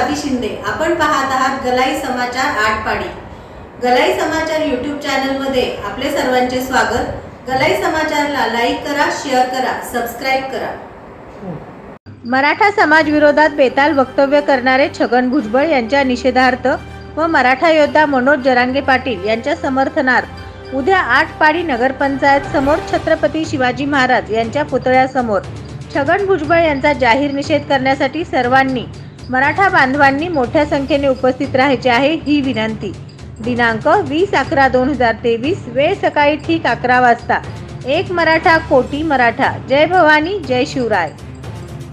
स्वाती शिंदे. आपण पाहत आहात गलाई समाचार आटपाडी गलाई समाचार यूट्यूब चॅनलमध्ये आपले सर्वांचे स्वागत. गलाई समाचारला लाईक करा शेअर करा सबस्क्राईब करा. मराठा समाज विरोधात बेताल वक्तव्य करणारे छगन भुजबळ यांच्या निषेधार्थ व मराठा योद्धा मनोज जरांगे पाटील यांच्या समर्थनार्थ उद्या आठ पाडी नगरपंचायत समोर छत्रपती शिवाजी महाराज यांच्या पुतळ्यासमोर छगन भुजबळ यांचा जाहीर निषेध करण्यासाठी सर्वांनी मराठा बांधवांनी मोठ्या संख्येने उपस्थित राहायचे आहे ही विनंती. दिनांक वीस अकरा दोन हजार तेवीस वेळ सकाळी ठीक अकरा वाजता. एक मराठा कोटी मराठा. जय भवानी जय शिवराय.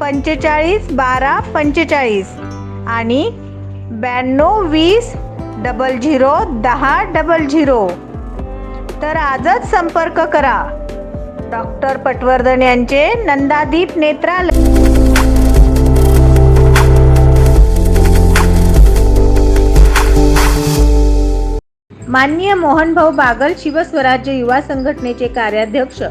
पंचेचाळीस बारा पंचेचाळीस. आणि ब्याण्णव वीस डबल झिरो दहा डबल झिरो तर आजच संपर्क करा. डॉक्टर पटवर्धन यांचे नंदादीप नेत्रालय. माननीय मोहनभाऊ बागल शिवस्वराज्य युवा संघटनेचे कार्याध्यक्ष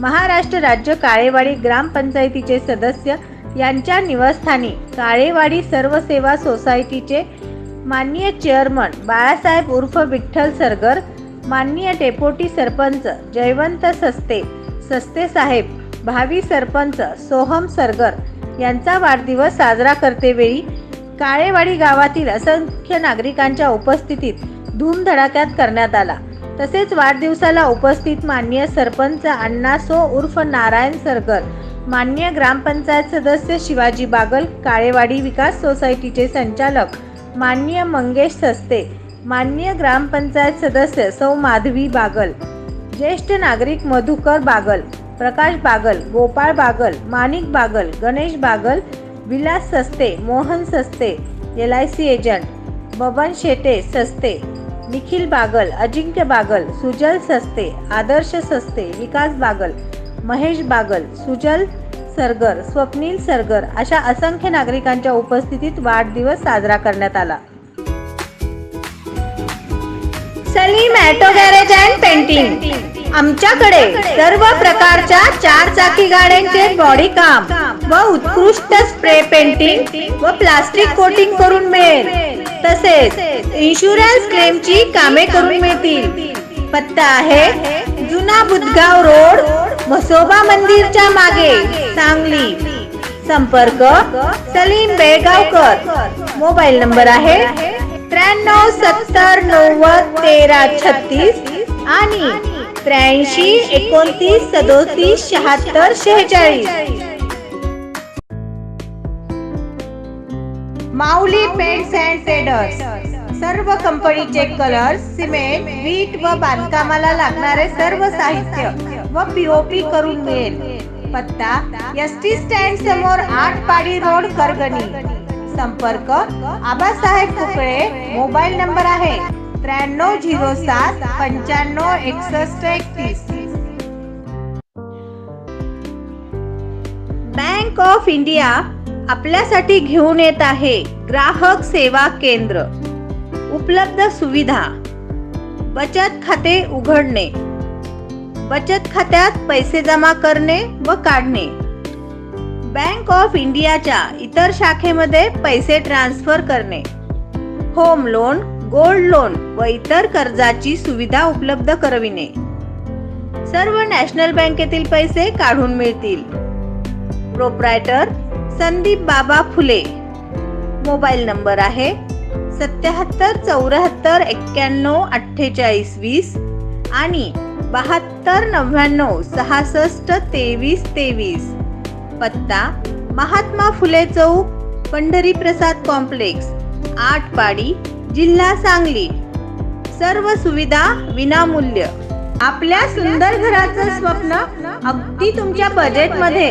महाराष्ट्र राज्य काळेवाडी ग्रामपंचायतीचे सदस्य यांच्या निवासस्थानी काळेवाडी सर्व सेवा सोसायटीचे माननीय चेअरमन बाळासाहेब उर्फ विठ्ठल सरगर माननीय डेपोटी सरपंच जयवंत सस्ते सस्ते साहेब भावी सरपंच सोहम सरगर यांचा वाढदिवस साजरा करतेवेळी काळेवाडी गावातील असंख्य नागरिकांच्या उपस्थितीत धूमधडाक्यात करण्यात आला. तसेच वाढदिवसाला उपस्थित माननीय सरपंच अण्णा सो उर्फ नारायण सरगर मान्य ग्रामपंचायत सदस्य शिवाजी बागल काळेवाडी विकास सोसायटीचे संचालक मान्य मंगेश सस्ते मान्य ग्रामपंचायत सदस्य सौ माधवी बागल ज्येष्ठ नागरिक मधुकर बागल प्रकाश बागल गोपाळ बागल माणिक Bagal Ganesh Bagal Vilas Saste Mohan Saste L I C agent Baban Shete Saste Nikhil Bagal अजिंक्य बागल सुजल सस्ते आदर्श सस्ते विकास बागल महेश बागल सुजल सरगर स्वप्नील सरगर अशा असंख्य नागरिकांच्या उपस्थितीत वाढदिवस साजरा करण्यात आला. Salim auto garage and painting. आमच्याकडे सर्व प्रकारच्या चार चाकी गाड्यांचे बॉडी काम व उत्कृष्ट स्प्रे पेंटिंग व प्लास्टिक कोटिंग करून मिळेल. तसेच इन्शुरन्स क्लेमची कामे करून मिळतील. पत्ता आहे जुना बुधगाव रोड म्हसोबा मंदिरच्या मागे सांगली. संपर्क सलीम बेळगावकर मोबाईल नंबर आहे त्र्याण्णव सत्तर नव्वद तेरा छत्तीस आणि त्र्याऐंशी एकोणतीस सदोतीस शहात्तर शेहेचाळीस. माऊली पेंट्स अँड ट्रेडर्स सर्व कंपनीचे कलर सिमेंट वीट व बांधकामाला लागणारे सर्व साहित्य. व पीओपी करून मिळेल पत्ता एस टी स्टँड समोर आठ पाडी रोड करगणी. संपर्क आबासाहेब कुकळे मोबाईल नंबर आहे त्र्याण्णव झिरो सात पंच्याण्णव एकसष्ट एकतीस. बँक ऑफ इंडिया आपल्यासाठी घेऊन येत आहे ग्राहक सेवा केंद्र. उपलब्ध सुविधा. बचत खाते उघडणे. बचत खात्यात पैसे जमा करणे व काढणे. बँक ऑफ इंडियाच्या इतर शाखेमध्ये पैसे ट्रान्सफर करणे. होम लोन गोल्ड लोन व इतर कर्जाची सुविधा उपलब्ध करविणे. सर्व नॅशनल बँकेतील पैसे काढून मिळतील. प्रोप्रायटर संदीप बाबा फुले. मोबाईल नंबर आहे सत्याहत्तर चौऱ्याहत्तर एक्क्याण्णव अठ्ठेचाळीस वीस आणि बहात्तर नव्याण्णव सहासष्ट तेवीस तेवीस. पत्ता महात्मा फुले चौक पंढरी प्रसाद कॉम्प्लेक्स आठपाडी जिल्हा सांगली. सर्व सुविधा विनामूल्य. आपल्या सुंदर घराचं स्वप्न अगदी तुमच्या बजेटमध्ये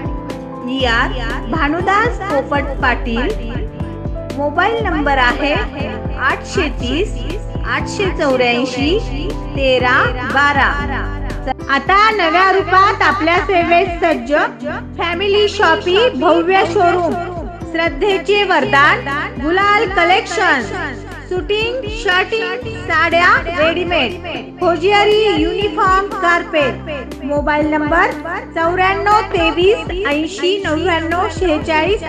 यात भानुदास पोपट पाटील. मोबाईल नंबर आहे आठशे तीस आठशे चौऱ्याऐंशी तेरा बारा. आता नव्या रूपात आपल्या सेवेत सज्ज फॅमिली शॉपी भव्य शोरूम श्रद्धेचे वरदान गुलाल कलेक्शन सुटिंग शर्टिंग साड्या readymade hosiery uniform carpet mobile number चौऱ्याण्णव तेवीस ऐंशी नव्याण्णव शेहेचाळीस.